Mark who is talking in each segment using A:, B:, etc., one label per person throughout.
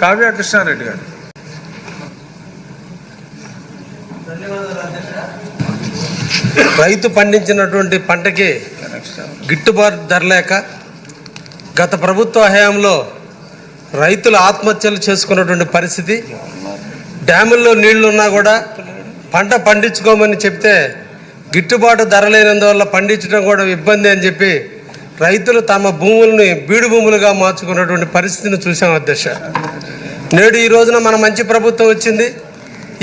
A: కావ్య కృష్ణారెడ్డి గారు.
B: రైతు పండించినటువంటి పంటకి గిట్టుబాటు ధర లేక గత ప్రభుత్వ హయాంలో రైతులు ఆత్మహత్యలు చేసుకున్నటువంటి పరిస్థితి. డ్యాముల్లో నీళ్ళున్నా కూడా పంట పండించుకోమని చెప్తే గిట్టుబాటు ధర లేనందువల్ల పండించడం కూడా ఇబ్బంది అని చెప్పి రైతులు తమ భూముల్ని బీడు భూములుగా మార్చుకున్నటువంటి పరిస్థితిని చూసాం అధ్యక్ష. నేడు ఈ రోజున మన మంచి ప్రభుత్వం వచ్చింది.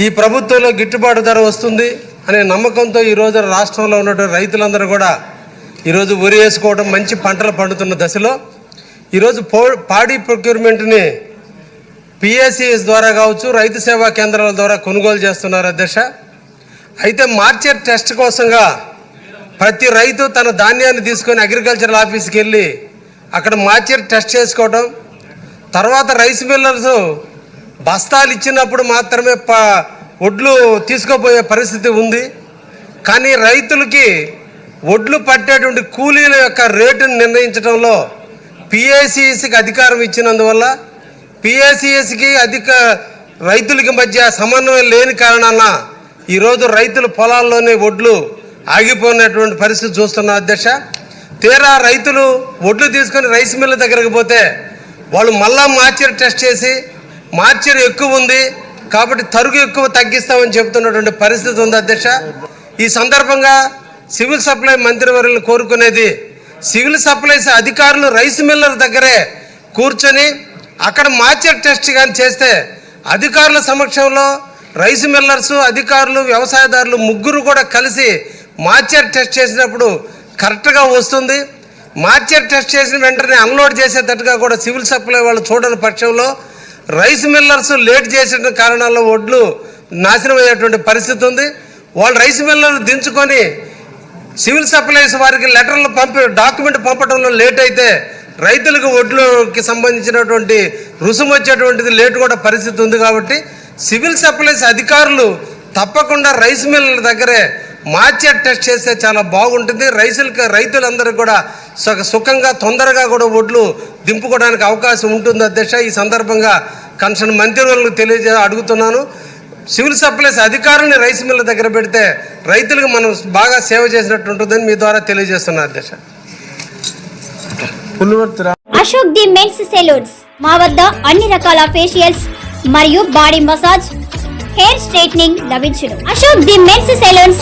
B: ఈ ప్రభుత్వంలో గిట్టుబాటు ధర వస్తుంది అనే నమ్మకంతో ఈ రోజు రాష్ట్రంలో ఉన్నటువంటి రైతులందరూ కూడా ఈరోజు వరి వేసుకోవడం మంచి పంటలు పండుతున్న దశలో ఈరోజు పో పాడి ప్రొక్యూర్మెంట్ని పిఎస్సిఎస్ ద్వారా కావచ్చు రైతు సేవా కేంద్రాల ద్వారా కొనుగోలు చేస్తున్నారు అధ్యక్ష. అయితే మార్చర్ టెస్ట్ కోసంగా ప్రతి రైతు తన ధాన్యాన్ని తీసుకొని అగ్రికల్చరల్ ఆఫీస్కి వెళ్ళి అక్కడ మార్కెట్ టెస్ట్ చేసుకోవడం తర్వాత రైస్ మిల్లర్స్ బస్తాలు ఇచ్చినప్పుడు మాత్రమే ప ఒడ్లు తీసుకోపోయే పరిస్థితి ఉంది. కానీ రైతులకి ఒడ్లు పట్టేటువంటి కూలీల యొక్క రేటును నిర్ణయించడంలో పిఏసిఎస్కి అధికారం ఇచ్చినందువల్ల పిఏసిఎస్కి అధిక రైతులకి మధ్య సమన్వయం లేని కారణాన ఈరోజు రైతుల పొలాల్లోనే ఒడ్లు ఆగిపోయినటువంటి పరిస్థితి చూస్తున్న అధ్యక్ష తీరా రైతులు ఒడ్లు తీసుకొని రైస్ మిల్ దగ్గరకు పోతే వాళ్ళు మళ్ళా మార్చర్ టెస్ట్ చేసి మార్చర్ ఎక్కువ ఉంది కాబట్టి తరుగు ఎక్కువ తగ్గిస్తామని చెప్తున్నటువంటి పరిస్థితి ఉంది అధ్యక్ష. ఈ సందర్భంగా సివిల్ సప్లై మంత్రివర్యులను కోరుకునేది సివిల్ సప్లైస్ అధికారులు రైస్ మిల్లర్ దగ్గరే కూర్చొని అక్కడ మార్చర్ టెస్ట్ కానీ చేస్తే అధికారుల సమక్షంలో రైస్ మిల్లర్స్ అధికారులు వ్యవసాయదారులు ముగ్గురు కూడా కలిసి మార్చర్ టెస్ట్ చేసినప్పుడు కరెక్ట్గా వస్తుంది. మార్చర్ టెస్ట్ చేసిన వెంటనే అన్లోడ్ చేసేటట్టుగా కూడా సివిల్ సప్లై వాళ్ళు చూడని పక్షంలో రైస్ మిల్లర్స్ లేట్ చేసిన కారణాల్లో ఒడ్లు నాశనం అయ్యేటువంటి పరిస్థితి ఉంది. వాళ్ళు రైస్ మిల్లర్లు దించుకొని సివిల్ సప్లైస్ వారికి లెటర్లు పంపి డాక్యుమెంట్ పంపడంలో లేట్ అయితే రైతులకు ఒడ్లుకి సంబంధించినటువంటి రుసుము వచ్చేటువంటిది లేటు కూడా పరిస్థితి ఉంది కాబట్టి సివిల్ సప్లైస్ అధికారులు తప్పకుండా రైస్ మిల్లర్ల దగ్గరే మార్కెట్ టెస్ట్ చేస్తే చాలా బాగుంటుంది. రైతులకి రైతులందరూ కూడా సుఖ సుఖంగా తొందరగా కూడా ఒడ్లు దింపుకోవడానికి అవకాశం ఉంటుంది అధ్యక్ష. ఈ సందర్భంగా కన్సర్న్ మంత్రివర్లకు తెలియజే అడుగుతున్నాను. సివిల్ సప్లైస్ అధికారుల్ని రైస్ మిల్ల దగ్గర పెడితే రైతులకు మనం బాగా సేవ చేసినట్టు ఉంటుందని మీ ద్వారా తెలియజేస్తున్నా అధ్యక్ష.
C: Ashok the men's salons. మా వద్ద అన్ని రకాల ఫేషియల్స్ మరియు బాడీ మసాజ్ హెయిర్ స్ట్రైట్నింగ్ లభించును. Ashok the men's salons.